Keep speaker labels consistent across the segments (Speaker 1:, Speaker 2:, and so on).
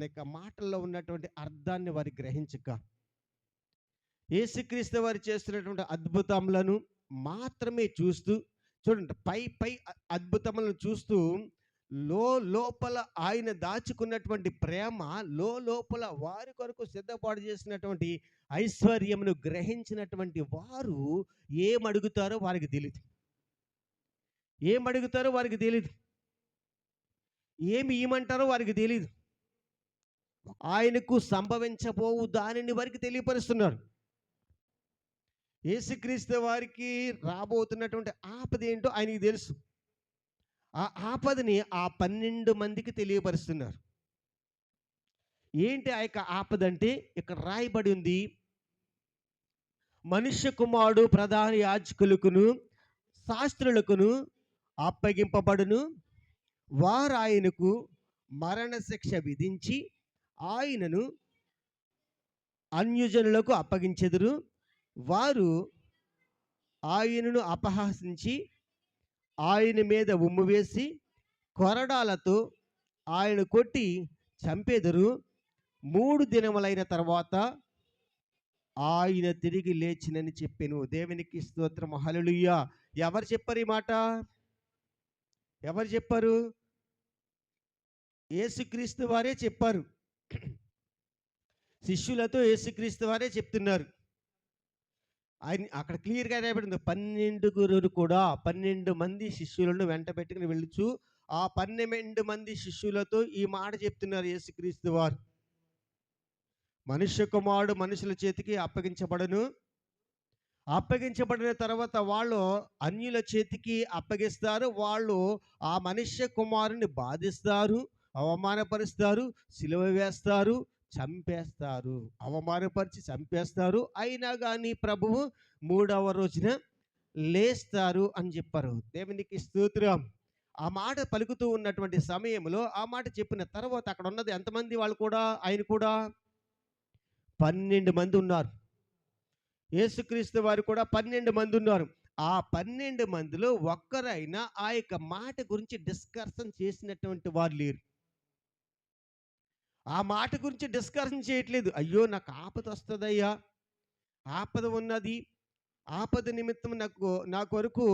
Speaker 1: తన యొక్క మాటల్లో ఉన్నటువంటి అర్థాన్ని వారి గ్రహించక. ఏసుక్రీస్తు వారు చేస్తున్నటువంటి అద్భుతములను మాత్రమే చూస్తూ చూడండి పై పై అద్భుతములను చూస్తూ లో లోపల ఆయన దాచుకున్నటువంటి ప్రేమ లో లోపల వారి కొరకు సిద్ధపాటు చేసినటువంటి ఐశ్వర్యమును గ్రహించినటువంటి వారు ఏం అడుగుతారో వారికి తెలియదు ఏం అడుగుతారో వారికి తెలియదు ఏమి ఇవ్వమంటారో వారికి తెలియదు ఆయనకు సంభవించబోవు దానిని వారికి తెలియపరుస్తున్నారు యేసుక్రీస్తు వారికి రాబోతున్నటువంటి ఆపద ఏంటో ఆయనకి తెలుసు. ఆ ఆపదని ఆ పన్నెండు మందికి తెలియపరుస్తున్నారు. ఏంటి ఆ యొక్క ఆపద అంటే ఇక్కడ రాయబడి ఉంది మనుష్య కుమారుడు ప్రధాన యాజకులకును శాస్త్రులకును అప్పగింపబడును వారు ఆయనకు మరణశిక్ష విధించి ఆయనను అన్యజనులకు అప్పగించెదురు. వారు ఆయనను అపహాసించి ఆయన మీద ఉమ్ము వేసి కొరడాలతో ఆయన కొట్టి చంపేదరు. మూడు దినములైన తర్వాత ఆయన తిరిగి లేచినని చెప్పాను. దేవునికి స్తోత్రం హల్లెలూయా. ఎవరు చెప్పారు ఈ మాట? ఎవరు చెప్పారు? యేసుక్రీస్తు వారే చెప్పారు. శిష్యులతో యేసుక్రీస్తు వారే చెప్తున్నారు. ఆయన అక్కడ క్లియర్గా రాయబడింది. పన్నెండుగురు కూడా పన్నెండు మంది శిష్యులను వెంట పెట్టుకుని వెళ్ళచ్చు ఆ పన్నెండు మంది శిష్యులతో ఈ మాట చెప్తున్నారు యేసుక్రీస్తు వారు. మనుష్య కుమారుడు మనుషుల చేతికి అప్పగించబడను. అప్పగించబడిన తర్వాత వాళ్ళు అన్యుల చేతికి అప్పగిస్తారు. వాళ్ళు ఆ మనుష్య కుమారుని బాధిస్తారు. అవమానపరుస్తారు సిలువ వేస్తారు చంపేస్తారు. అవమానపరిచి చంపేస్తారు. అయినా కానీ ప్రభువు మూడవ రోజున లేస్తారు అని చెప్పారు. దేవునికి స్తోత్రం. ఆ మాట పలుకుతూ ఉన్నటువంటి సమయంలో ఆ మాట చెప్పిన తర్వాత అక్కడ ఉన్నది ఎంతమంది వాళ్ళు కూడా? ఆయన కూడా? పన్నెండు మంది ఉన్నారు. యేసుక్రీస్తు వారు కూడా పన్నెండు మంది ఉన్నారు. ఆ పన్నెండు మందిలో ఒక్కరైనా ఆ యొక్క మాట గురించి డిస్కషన్ చేసినటువంటి వారు లేరు. ఆ మాట గురించి డిస్కషన్ చేయట్లేదు. అయ్యో! నాకు ఆపద వస్తుందయ్యా. ఆపద ఉన్నది. ఆపద నిమిత్తం నాకు నా కొరకు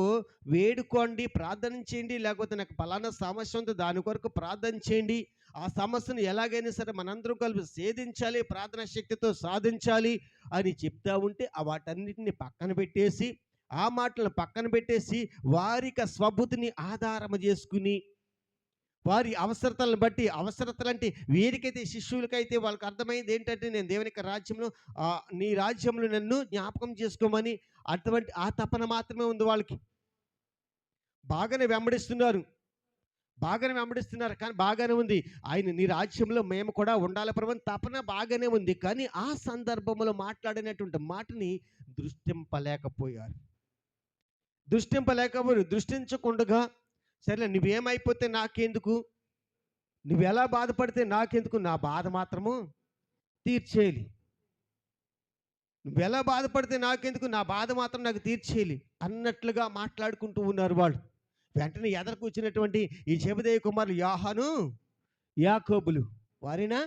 Speaker 1: వేడుకోండి ప్రార్థన చేయండి లేకపోతే నాకు పలానా సమస్య ఉంది దాని కొరకు ప్రార్థన చేయండి. ఆ సమస్యను ఎలాగైనా సరే మనందరం కలిపి సేధించాలి ప్రార్థన శక్తితో సాధించాలి అని చెప్తా ఉంటే ఆ వాటన్నిటిని పక్కన పెట్టేసి ఆ మాటలను పక్కన పెట్టేసి వారిక స్వబుద్ధిని ఆధారం చేసుకుని వారి అవసరతలను బట్టి అవసరతలు అంటే వీరికైతే శిష్యులకైతే వాళ్ళకి అర్థమైంది ఏంటంటే నేను దేవుని యొక్క రాజ్యంలో నీ రాజ్యంలో నన్ను జ్ఞాపకం చేసుకోమని అటువంటి ఆ తపన మాత్రమే ఉంది వాళ్ళకి. బాగానే వెంబడిస్తున్నారు. బాగానే వెంబడిస్తున్నారు. కానీ బాగానే ఉంది. ఆయన నీ రాజ్యంలో మేము కూడా ఉండాలి ప్రభు తపన బాగానే ఉంది. కానీ ఆ సందర్భంలో మాట్లాడినటువంటి మాటని దృష్టింపలేకపోయారు. దృష్టింపలేకపోయారు. దృష్టించకుండా సరేలే నువ్వేమైపోతే నాకెందుకు? నువ్వు ఎలా బాధపడితే నాకెందుకు? నా బాధ మాత్రము తీర్చేయాలి నువ్వు ఎలా బాధపడితే నాకెందుకు? నా బాధ మాత్రం నాకు తీర్చేయాలి అన్నట్లుగా మాట్లాడుకుంటూ ఉన్నారు వాళ్ళు. వెంటనే ఎదరకు వచ్చినటువంటి ఈ చెబుదేవి కుమారులు యాహాను యాకోబులు. వారినా?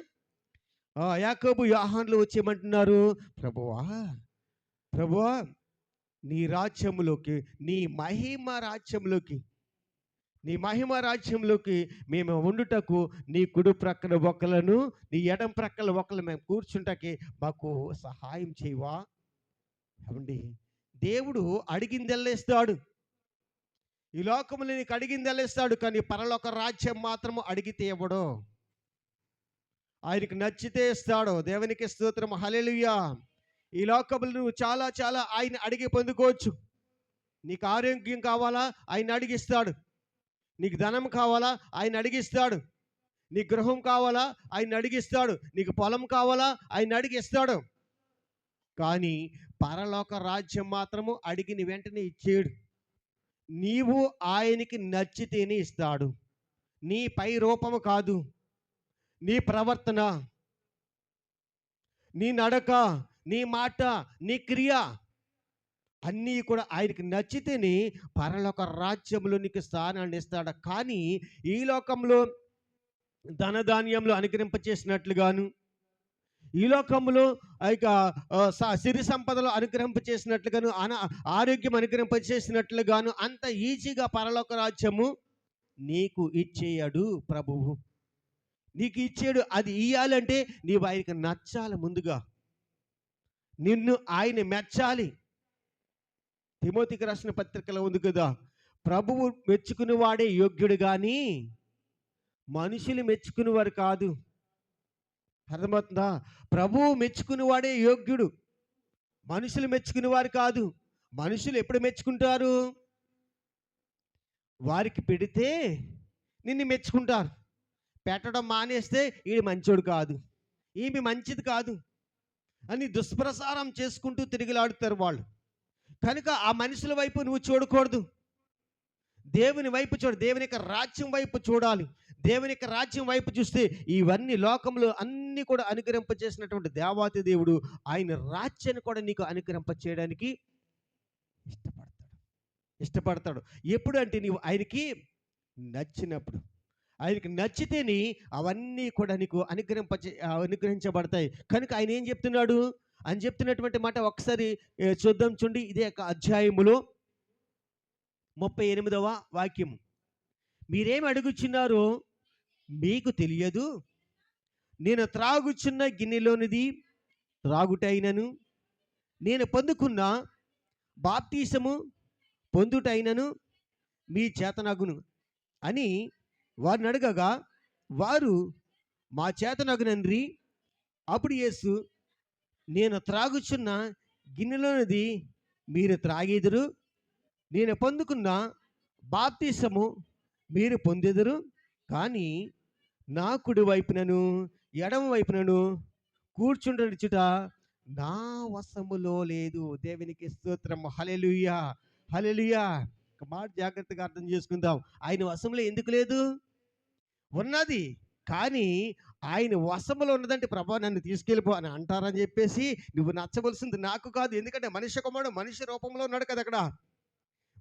Speaker 1: యాకోబు యాహాన్లు వచ్చేయమంటున్నారు ప్రభువా ప్రభువా నీ రాజ్యంలోకి నీ మహిమ రాజ్యంలోకి నీ మహిమ రాజ్యంలోకి మేము ఉండుటకు నీ కుడి ప్రక్కన ఒకలను నీ ఎడం ప్రక్కల ఒకళ్ళు మేము కూర్చుంటకి మాకు సహాయం చేయవా? ఏమండి? దేవుడు అడిగిందెల్లేస్తాడు. ఈ లోకములు నీకు అడిగిందెల్లేస్తాడు కానీ పరలోక రాజ్యం మాత్రము అడిగితే ఇవ్వడు ఆయనకు నచ్చితే ఇస్తాడు. దేవునికి స్తోత్రం హల్లెలూయా. ఈ లోకములు నువ్వు చాలా చాలా ఆయన అడిగి పొందుకోవచ్చు. నీకు ఆరోగ్యం కావాలా? ఆయన అడిగిస్తాడు. నీకు ధనం కావాలా? ఆయన అడిగిస్తాడు. నీ గృహం కావాలా? ఆయన అడిగిస్తాడు. నీకు పొలం కావాలా? ఆయన అడిగిస్తాడు. కానీ పరలోక రాజ్యం మాత్రము అడిగిన వెంటనే ఇచ్చేడు నీవు ఆయనకి నచ్చితేనే ఇస్తాడు. నీ పై రూపము కాదు. నీ ప్రవర్తన నీ నడక నీ మాట నీ క్రియ అన్నీ కూడా ఆయనకి నచ్చితేనే పరలోక రాజ్యంలో నీకు స్థానాన్ని ఇస్తాడు. కానీ ఈ లోకంలో ధనధాన్యంలో అనుగ్రహింపచేసినట్లుగాను ఈ లోకంలో ఇక సిరి సంపదలు అనుగ్రహింపచేసినట్లుగాను అన ఆరోగ్యం అనుగ్రహింపచేసినట్లుగాను అంత ఈజీగా పరలోక రాజ్యము నీకు ఇచ్చేయడు ప్రభువు. నీకు ఇచ్చాడు అది ఇయ్యాలంటే నీవు ఆయనకి నచ్చాలి ముందుగా. నిన్ను ఆయన మెచ్చాలి. తిమోతికి రాసిన పత్రికలో ఉంది కదా ప్రభువు మెచ్చుకుని వాడే యోగ్యుడు కానీ మనుషులు మెచ్చుకునేవారు కాదు. అర్థమవుతుందా? ప్రభువు మెచ్చుకుని వాడే యోగ్యుడు మనుషులు మెచ్చుకునేవారు కాదు. మనుషులు ఎప్పుడు మెచ్చుకుంటారు? వారికి పెడితే నిన్ను మెచ్చుకుంటారు. పెట్టడం మానేస్తే ఈడు మంచోడు కాదు. ఈమె మంచిది కాదు అని దుష్ప్రసారం చేసుకుంటూ తిరిగిలాడుతారు వాళ్ళు. కనుక ఆ మనుషుల వైపు నువ్వు చూడకూడదు. దేవుని వైపు చూడ దేవుని యొక్క రాజ్యం వైపు చూడాలి. దేవుని యొక్క రాజ్యం వైపు చూస్తే ఇవన్నీ లోకంలో అన్నీ కూడా అనుగ్రహింప చేసినటువంటి దేవాతి దేవుడు ఆయన రాజ్యాన్ని కూడా నీకు అనుగ్రహింప చేయడానికి ఇష్టపడతాడు. ఇష్టపడతాడు. ఎప్పుడు అంటే నీవు ఆయనకి నచ్చినప్పుడు. ఆయనకి నచ్చితేని అవన్నీ కూడా నీకు అనుగ్రహింప అనుగ్రహించబడతాయి. కనుక ఆయన ఏం చెప్తున్నాడు? అని చెప్తున్నటువంటి మాట ఒకసారి చూద్దాం చూడండి. ఇదే యొక్క అధ్యాయములో ముప్పై ఎనిమిదవ వాక్యం మీరేం అడుగుచున్నారో మీకు తెలియదు. నేను త్రాగుచున్న గిన్నెలోనిది త్రాగుటైనను నేను పొందుకున్న బాప్తీసము పొందుటైనను మీ చేతనగును అని వారిని అడగగా వారు మా చేతనగునండ్రి అప్పుడు యేసు నేను త్రాగుచున్న గిన్నెలోనిది మీరు త్రాగేదురు. నేను పొందుకున్న బాప్తీసము మీరు పొందెదరు. కానీ నా కుడి వైపునను ఎడమ వైపునను కూర్చుండనిచుట నా వశములో లేదు. దేవునికి స్తోత్రం. హలెలుయా హలెలుయా ఒక మాట జాగ్రత్తగా అర్థం చేసుకుందాం. ఆయన వశంలో ఎందుకు లేదు? ఉన్నది. కానీ ఆయన వశములో ఉన్నదంటే ప్రభా నన్ను తీసుకెళ్ళిపో అని అంటారని చెప్పేసి నువ్వు నచ్చవలసింది నాకు కాదు. ఎందుకంటే మనిషి కుమారుడు మనిషి రూపంలో ఉన్నాడు కదా అక్కడ.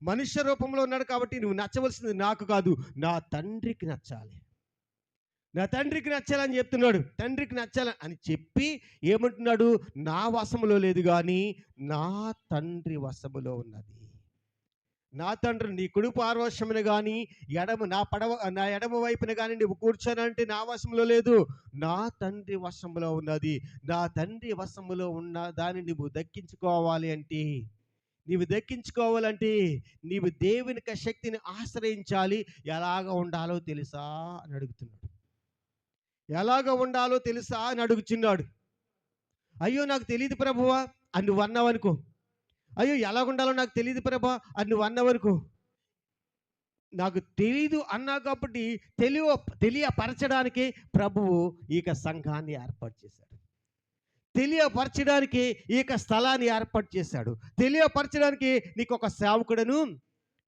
Speaker 1: మనుష్య రూపంలో ఉన్నాడు కాబట్టి నువ్వు నచ్చవలసింది నాకు కాదు. నా తండ్రికి నచ్చాలి. నా తండ్రికి నచ్చాలని చెప్తున్నాడు. తండ్రికి నచ్చాలని అని చెప్పి ఏమంటున్నాడు? నా వశములో లేదు కానీ నా తండ్రి వశములో ఉన్నది. నా తండ్రి నీ కుడి పార్వశమున కానీ ఎడమ నా పడవ నా ఎడమ వైపున కానీ నువ్వు కూర్చోనంటే నా వశంలో లేదు. నా తండ్రి వశంలో ఉన్నది. నా తండ్రి వశంలో ఉన్న దాన్ని నువ్వు దక్కించుకోవాలి అంటే నీవు దక్కించుకోవాలంటే నీవు దేవుని శక్తిని ఆశ్రయించాలి. ఎలాగ ఉండాలో తెలుసా అని అడుగుతున్నాడు. ఎలాగ ఉండాలో తెలుసా అని అడుగుచున్నాడు. అయ్యో నాకు తెలియదు ప్రభువా. అని నువ్వు అన్నావనుకో. అయ్యో ఎలా ఉండాలో నాకు తెలియదు ప్రభా. అని నువ్వు అన్నావనుకో నాకు తెలీదు అన్నా కాబట్టి తెలియ తెలియపరచడానికి ప్రభువు ఈ యొక్క సంఘాన్ని ఏర్పాటు చేశాడు. తెలియపరచడానికి ఈ యొక్క స్థలాన్ని ఏర్పాటు చేశాడు. తెలియపరచడానికి నీకు ఒక సేవకుడను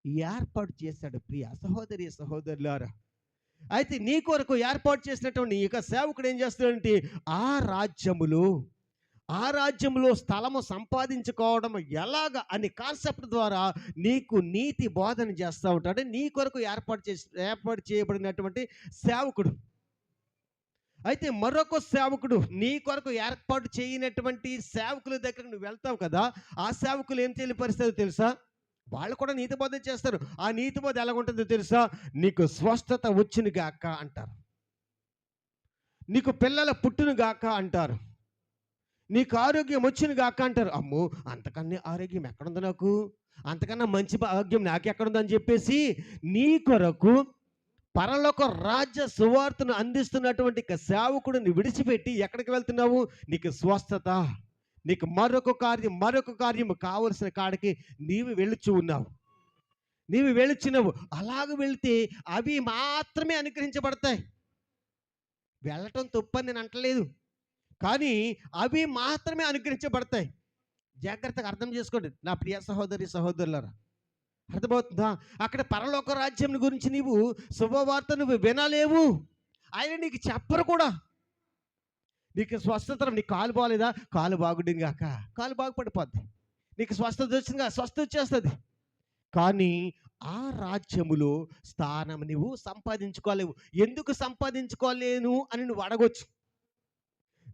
Speaker 1: ఏర్పాటు చేశాడు. ప్రియ సహోదరి సహోదరులారా అయితే నీ కొరకు ఏర్పాటు చేసినటువంటి ఈ యొక్క సేవకుడు ఏం చేస్తాడంటే ఆ రాజ్యములు ఆ రాజ్యంలో స్థలము సంపాదించుకోవడం ఎలాగ అనే కాన్సెప్ట్ ద్వారా నీకు నీతి బోధన చేస్తూ ఉంటాడు. నీ కొరకు ఏర్పాటు చేసి ఏర్పాటు చేయబడినటువంటి సేవకుడు. అయితే మరొక సేవకుడు నీ కొరకు ఏర్పాటు చేయనటువంటి సేవకుల దగ్గర నువ్వు వెళ్తావు కదా ఆ సేవకులు ఏం తెలియపరుస్తారో తెలుసా? వాళ్ళు కూడా నీతి బోధ చేస్తారు. ఆ నీతి బోధ ఎలా ఉంటుందో తెలుసా? నీకు స్వస్థత వచ్చును గాక అంటారు. నీకు పిల్లల పుట్టును గాక అంటారు. నీకు ఆరోగ్యం వచ్చింది కాక అంటారు. అమ్మో అంతకన్నా ఆరోగ్యం ఎక్కడుంది నాకు? అంతకన్నా మంచి ఆరోగ్యం నాకెక్కడుందని చెప్పేసి నీ కొరకు పరలోక రాజ్య సువార్తను అందిస్తున్నటువంటి సేవకుడిని విడిచిపెట్టి ఎక్కడికి వెళ్తున్నావు? నీకు స్వస్థత నీకు మరొక కార్యం మరొక కార్యం కావలసిన కాడికి నీవు వెళుచు ఉన్నావు. నీవు వెళుచున్నావు అలాగ వెళితే అవి మాత్రమే అనుగ్రహించబడతాయి. వెళ్ళటం తప్పని నేను అంటలేదు. కానీ అవి మాత్రమే అనుగ్రహించబడతాయి. జాగ్రత్తగా అర్థం చేసుకోండి. నా ప్రియ సహోదరి సహోదరులరా అర్థమవుతుందా? అక్కడ పరలోక రాజ్యం గురించి నీవు శుభవార్త నువ్వు వినలేవు. ఆయన నీకు చెప్పరు కూడా. నీకు స్వస్థత నీ కాలు బాగలేదా కాలు బాగుండింది కాక. కాలు బాగుపడిపోద్ది నీకు స్వస్థత వచ్చిందిగా స్వస్థ వచ్చేస్తుంది. కానీ ఆ రాజ్యములో స్థానం నువ్వు సంపాదించుకోలేవు. ఎందుకు సంపాదించుకోలేను అని నువ్వు అడగొచ్చు.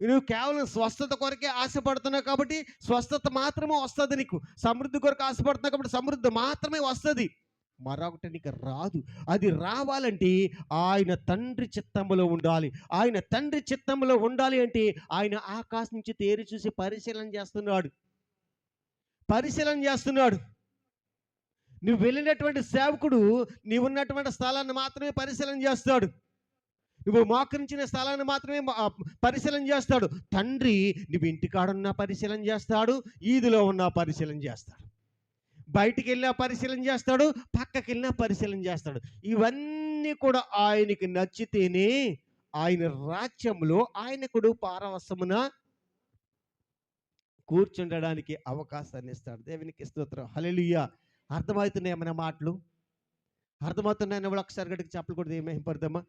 Speaker 1: నువ్వు కేవలం స్వస్థత కొరకే ఆశపడుతున్నావు కాబట్టి స్వస్థత మాత్రమే వస్తుంది నీకు. సమృద్ధి కొరకు ఆశపడుతున్నావు కాబట్టి సమృద్ధి మాత్రమే వస్తుంది. మరొకటి నీకు రాదు. అది రావాలంటే ఆయన తండ్రి చిత్తంలో ఉండాలి. ఆయన తండ్రి చిత్తంలో ఉండాలి అంటే ఆయన ఆకాశం నుంచి తేరి చూసి పరిశీలన చేస్తున్నాడు. పరిశీలన చేస్తున్నాడు. నువ్వు వెళ్ళినటువంటి సేవకుడు నీవున్నటువంటి స్థలాన్ని మాత్రమే పరిశీలన చేస్తాడు. నువ్వు మోకరించిన స్థలాన్ని మాత్రమే పరిశీలన చేస్తాడు. తండ్రి నువ్వు ఇంటికాడున్న పరిశీలన చేస్తాడు ఈదిలో ఉన్న పరిశీలన చేస్తాడు. బయటికి వెళ్ళినా పరిశీలన చేస్తాడు పక్కకి వెళ్ళినా పరిశీలన చేస్తాడు. ఇవన్నీ కూడా ఆయనకి నచ్చితేనే ఆయన రాజ్యంలో ఆయనకుడు పారవసమున కూర్చుండడానికి అవకాశాన్ని ఇస్తాడు. దేవునికి స్తోత్రం. హల్లెలూయా. అర్థమవుతున్నాయి మన మాటలు? అర్థమవుతున్నాయని ఒకసారి గడికి చెప్పలు కూడా ఏమేం పడదామా